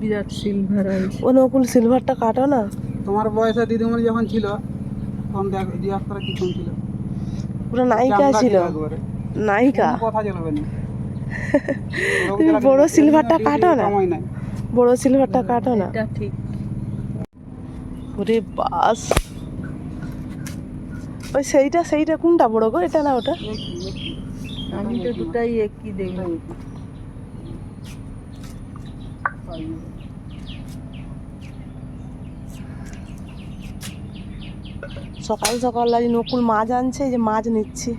বিরাট silver ও নকুল সিলভারটা কাটো না। তোমার বয়সে দিদিমণি যখন ছিল তখন দেখ জিজ্ঞাসা কি কম ছিল। পুরো নায়িকা ছিল। নায়িকা? কথা চলবে না। তুমি বড় সিলভারটা কাটো না? বড় সিলভারটা কাটো না? এটা ঠিক। ওরে বাস। ওই সেইটা সেইটা কোনটা বড় গো? এটা না ওটা? আমি তো দুটাই একই দেখলাম সকাল সকাল আজ নকুল মাছ আনছে যে মাছ নিচ্ছি।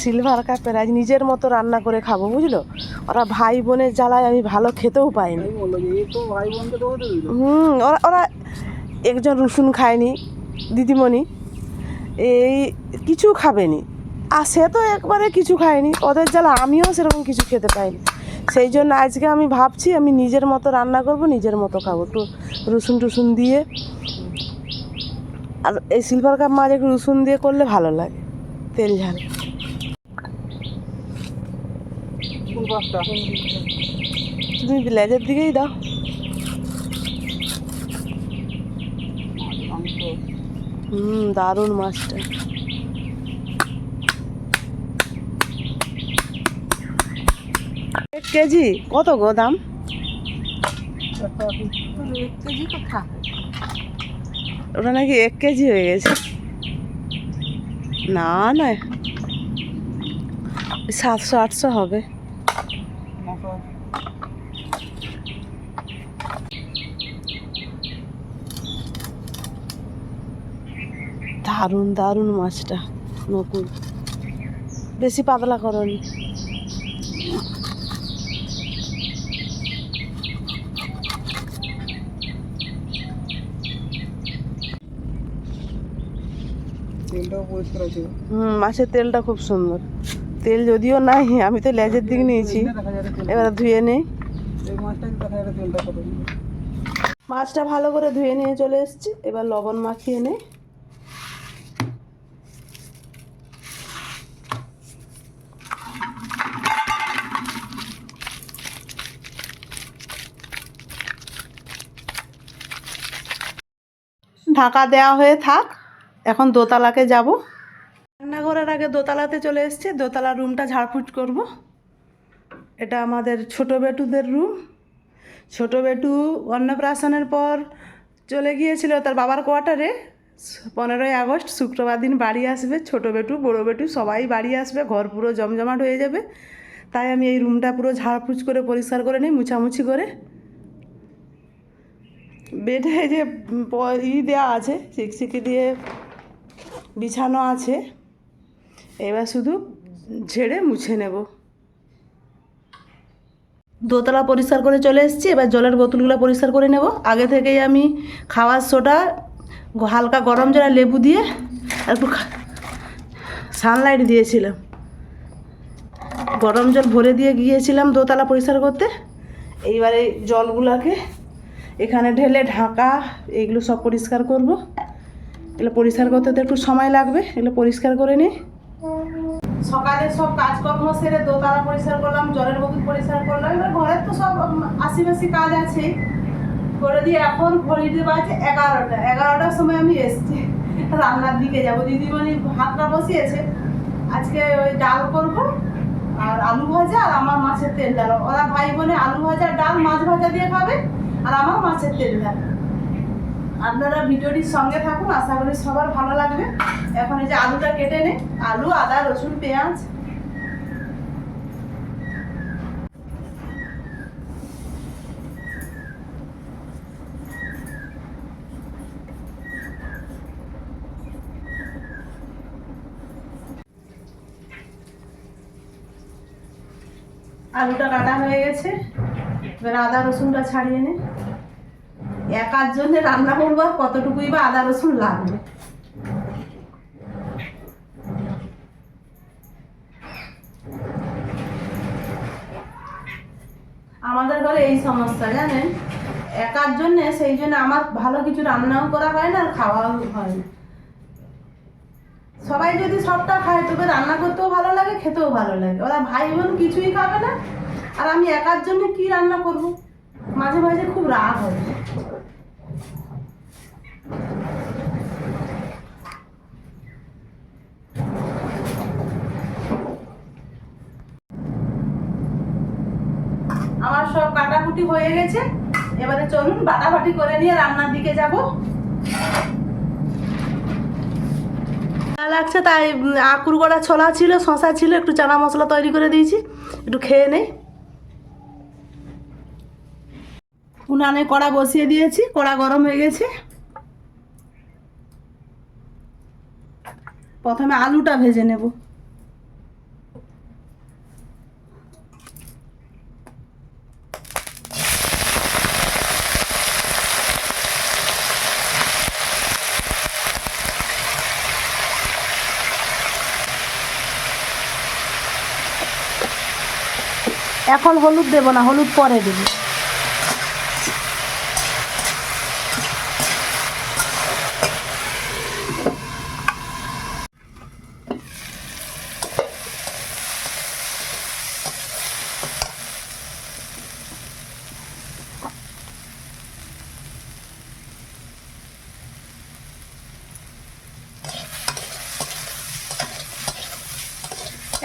সিলভার কাপের আজ নিজের মতো রান্না করে খাব বুঝলো? ওরা ভাই বোনের জ্বালায় আমি ভালো খেতেও পাইনি। হুম ওরা ওরা একজন রসুন খায়নি দিদিমণি। এই কিছু খাবেনি। আর সে তো একবারে কিছু খায়নি। ওদের জ্বালা আমিও সেরকম কিছু খেতে পাইনি। সেই জন্য আজকে আমি ভাবছি আমি নিজের মতো রান্না করব, নিজের মতো খাব। একটু রসুন টুসুন দিয়ে, আর এই সিলভার কাপ মাছ একটু রসুন দিয়ে করলে ভালো লাগে, তেল ঝাল। তুমি লেজের দিকেই দাও। হুম, দারুণ মাছটা। কেজি? কত গো দাম? ওটা নাকি এক কেজি হয়ে গেছে। না না। সাতশো, আটশো হবে। দারুণ দারুণ মাছটা, নকুল। বেশি পাতলা করনি। তেলটাও পরিষ্কার আছে। হুম মাছের তেলটা খুব সুন্দর। তেল যদিও নাই আমি তো লেজের দিক নিয়েছি। এবার ধুয়ে নেই মাছটা ভালো করে ধুয়ে নিয়ে চলে এসেছি। এবার লবণ মাখিয়ে নে। ঢাকা দেওয়া হয়ে থাক। এখন দোতলাকে যাব। রান্নাঘরের আগে দোতলাতে চলে এসেছি। দোতলা রুমটা ঝাড়ফুট করব। এটা আমাদের ছোট বেটুদের রুম। ছোট বেটু অন্নপ্রাশনের পর চলে গিয়েছিল তার বাবার কোয়ার্টারে। পনেরোই আগস্ট, শুক্রবার দিন বাড়ি আসবে। ছোট বেটু, বড় বেটু, সবাই বাড়ি আসবে। ঘর পুরো জমজমাট হয়ে যাবে। তাই আমি এই রুমটা পুরো ঝাড়ফুঁচ করে পরিষ্কার করে নিই, মুছামুছি করে। বেডে যে ই দেওয়া আছে, চিকচিকি দিয়ে বিছানো আছে। এবার শুধু ঝেড়ে মুছে নেব। দোতলা পরিষ্কার করে চলে এসেছি। এবার জলের বোতলগুলো পরিষ্কার করে নেব। আগে থেকেই আমি খাওয়ার সোডা, হালকা গরম জলে লেবু দিয়ে একটু সানলাইট দিয়েছিলাম। গরম জল ভরে দিয়ে গিয়েছিলাম দোতলা পরিষ্কার করতে। এইবারে জলগুলোকে এখানে ঢেলে ঢাকা এইগুলো সব পরিষ্কার করব। এগুলো পরিষ্কার করতে তো একটু সময় লাগবে, এগুলো পরিষ্কার করে নিই সকালে সব কাজকর্ম সেরে দোতলা পরিষ্কার করলাম, জলের বোতল পরিষ্কার করলাম, এবার ঘরের তো সব আশিপাশি কাজ আছে। করে দিয়ে এখন ঘড়িতে বাজে এগারোটা, এগারোটার সময় আমি এসছি, রান্নার দিকে যাব। দিদিমণি ভাতটা বসিয়েছে, আজকে ওই ডাল করব, আর আলু ভাজা আর আমার মাছের তেল ডাল। ওরা ভাই বোনে আলু ভাজা, ডাল, মাছ ভাজা দিয়ে খাবে, আর আমার মাছের তেল ডাল। আপনারা ভিডিওটির সঙ্গে থাকুন, আশা করি সবার ভালো লাগবে। এখন এই যে আলুটা কেটে নে, আলু, আদা, রসুন, পেঁয়াজ। আলুটা কাটা হয়ে গেছে। এবার আদা, রসুনটা ছাড়িয়ে নে। একার জন্য রান্না করব আর কতটুকুই বা আদা রসুন লাগবে। আমাদের ঘরে এই সমস্যা, জানেন? একার জন্য সেই জন্য আমার ভালো কিছু রান্নাও করা হয় না আর খাওয়াও হয় না। সবাই যদি সবটা খায়, তবে রান্না করতেও ভালো লাগে, খেতেও ভালো লাগে। ওরা ভাই বোন কিছুই খাবে না। আর আমি একার জন্য কি রান্না করব? মাঝে মাঝে খুব রাগ হয়। আমার সব কাটাকুটি হয়ে গেছে। এবারে চলুন বাটাবাটি করে নিয়ে রান্নার দিকে যাব। লাগছে তাই আকুর গড়া ছোলা ছিল শশা ছিল, একটু চানা মশলা তৈরি করে দিয়েছি। একটু খেয়ে নেই। উনানে কড়া বসিয়ে দিয়েছি, কড়া গরম হয়ে গেছে। প্রথমে আলুটা ভেজে নেব। এখন হলুদ দেবো না, হলুদ পরে দেবো।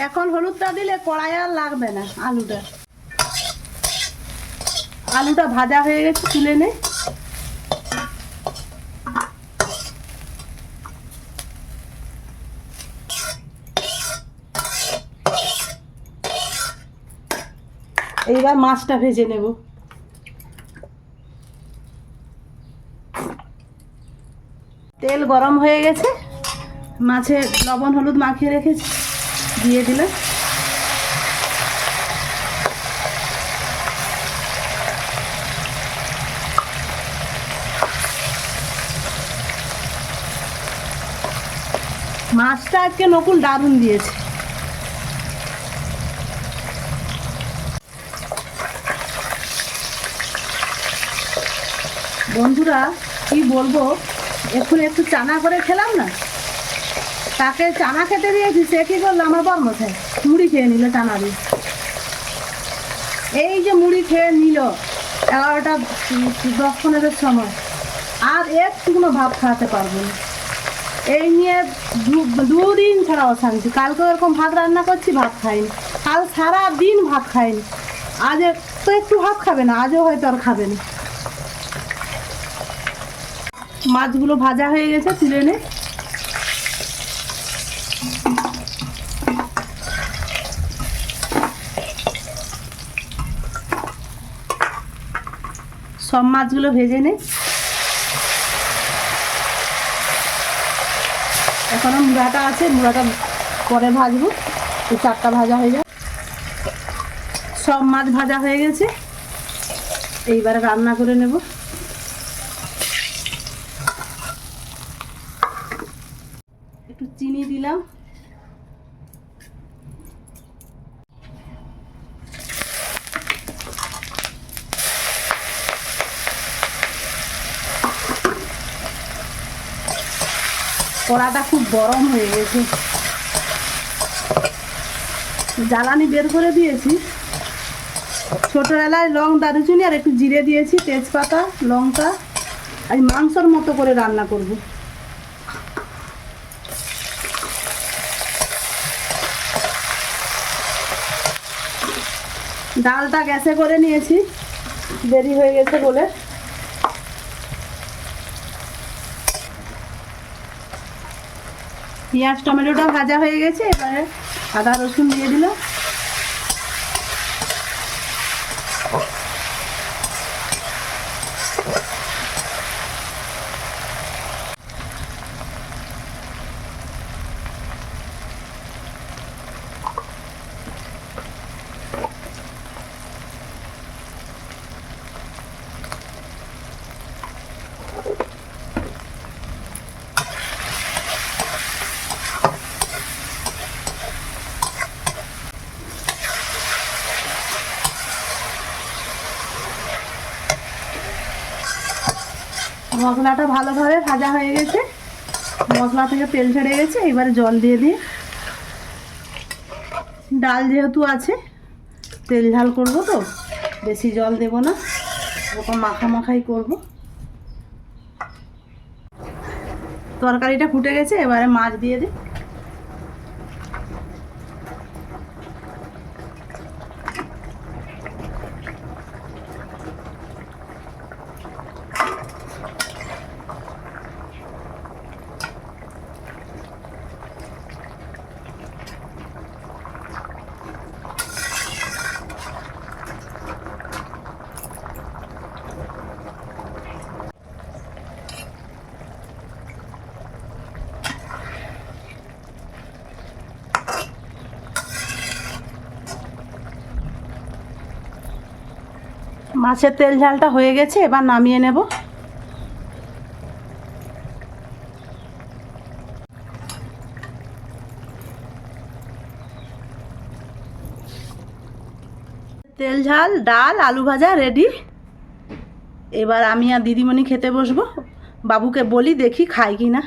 এখন হলুদটা দিলে কড়াই আর লাগবে না আলুটা। আলুটা ভাজা হয়ে গেছে, তুলে নে। এইবার মাছটা ভেজে নেব। তেল গরম হয়ে গেছে, মাছে লবণ হলুদ মাখিয়ে রেখেছি। দিয়ে দিলাম মাছটা আজকে নকুল দারুণ দিয়েছে। বন্ধুরা, কি বলব? এখন একটু চানা করে খেলাম না? তাকে চানা খেতে দিয়েছি, সে কি করল? আমার বর্মশাই মুড়ি খেয়ে নিল চানা দিয়ে। এই যে মুড়ি খেয়ে নিল, এগারোটা, দশ, পনেরোর সময়। আর একটুকুনো ভাত খাওয়াতে পারব না। এই নিয়ে দুদিন ছাড়া অশান্তি। কালকে এরকম ভাত রান্না করছি, ভাত খাইনি। কাল সারা দিন ভাত খাইনি। আজ তো একটু ভাত খাবে না, আজও হয়তো আর খাবে না। মাছগুলো ভাজা হয়ে গেছে, তুলে নে। সব মাছগুলো ভেজে নে। এখনও মুড়াটা আছে, মুড়াটা পরে ভাজবো। চারটা ভাজা হয়ে যায় সব মাছ ভাজা হয়ে গেছে। এইবারে রান্না করে নেব। একটু চিনি দিলাম। কড়াটা খুব গরম হয়ে গেছে। জ্বালানি বের করে দিয়েছি। ছোটোবেলায় লং দারুচিনি আর একটু জিরে দিয়েছি, তেজপাতা, লঙ্কা, আর মাংসর মতো করে রান্না করব। ডালটা গ্যাসে করে নিয়েছি। দেরি হয়ে গেছে বলে। পেঁয়াজ টমেটোটা ভাজা হয়ে গেছে এবারে আদা রসুন দিয়ে দিলাম। মশলাটা ভালোভাবে ভাজা হয়ে গেছে। মশলা থেকে তেল ছেড়ে গেছে, এবারে জল দিয়ে দিয়ে। ডাল যেহেতু আছে, তেল ঝাল করব তো, বেশি জল দেব না। ওরকম মাখা মাখাই করব। তরকারিটা ফুটে গেছে, এবারে মাছ দিয়ে দিই। মাছের তেল ঝালটা হয়ে গেছে, এবার নামিয়ে নেব। তেল ঝাল, ডাল, আলু ভাজা রেডি এবার আমি আর দিদিমণি খেতে বসবো। বাবুকে বলি দেখি খাই কি না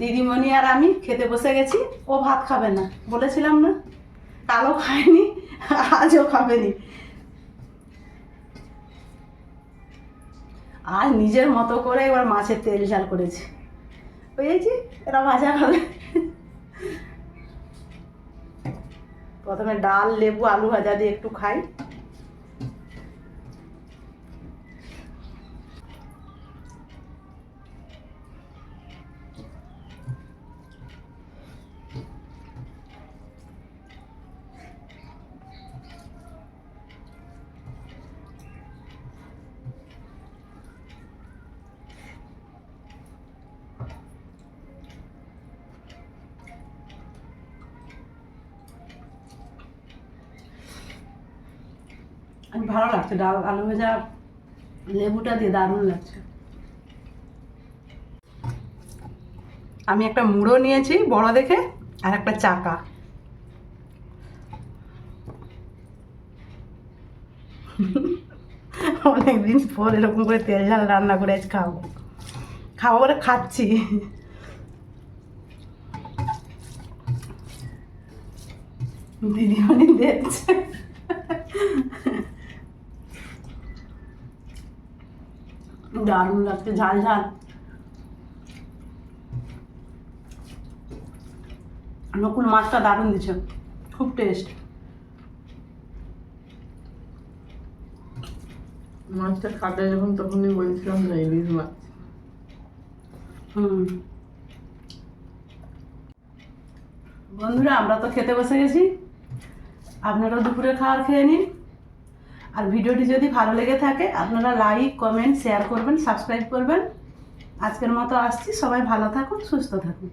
দিদিমণি আর আমি খেতে বসে গেছি। ও ভাত খাবে না, বলেছিলাম না। কালো খায়নি, আজও খাবেনি। আর নিজের মতো করে এবার মাছের তেল ঝাল করেছে। পেয়েছি এরা ভাজা খাবে। প্রথমে ডাল, লেবু, আলু ভাজা দিয়ে একটু খাই। ভালো লাগছে, ডাল আলু ভাজা, লেবুটা দিয়ে দারুণ লাগছে। আমি একটা মুড়ো নিয়েছি, বড় দেখে, আর একটা চাকা। অনেকদিন পর এরকম করে তেল ঝাল রান্না করে আজ খাব। খাব বলে খাচ্ছি। দিদিমণি দেখছে। দারুণ লাগছে ঝাল ঝাল। নকুল মাছটা দারুণ দিচ্ছে খুব টেস্ট মাছটা কাটে যখন তখনই বলছিলাম না ইলিশ মাছ। হুম। বন্ধুরা আমরা তো খেতে বসে গেছি। আপনারাও দুপুরে খাবার খেয়ে নিন। আর ভিডিওটি যদি ভালো লেগে থাকে, আপনারা লাইক কমেন্ট শেয়ার করবেন সাবস্ক্রাইব করবেন। আজকের মতো আসছি, সবাই ভালো থাকুন, সুস্থ থাকুন।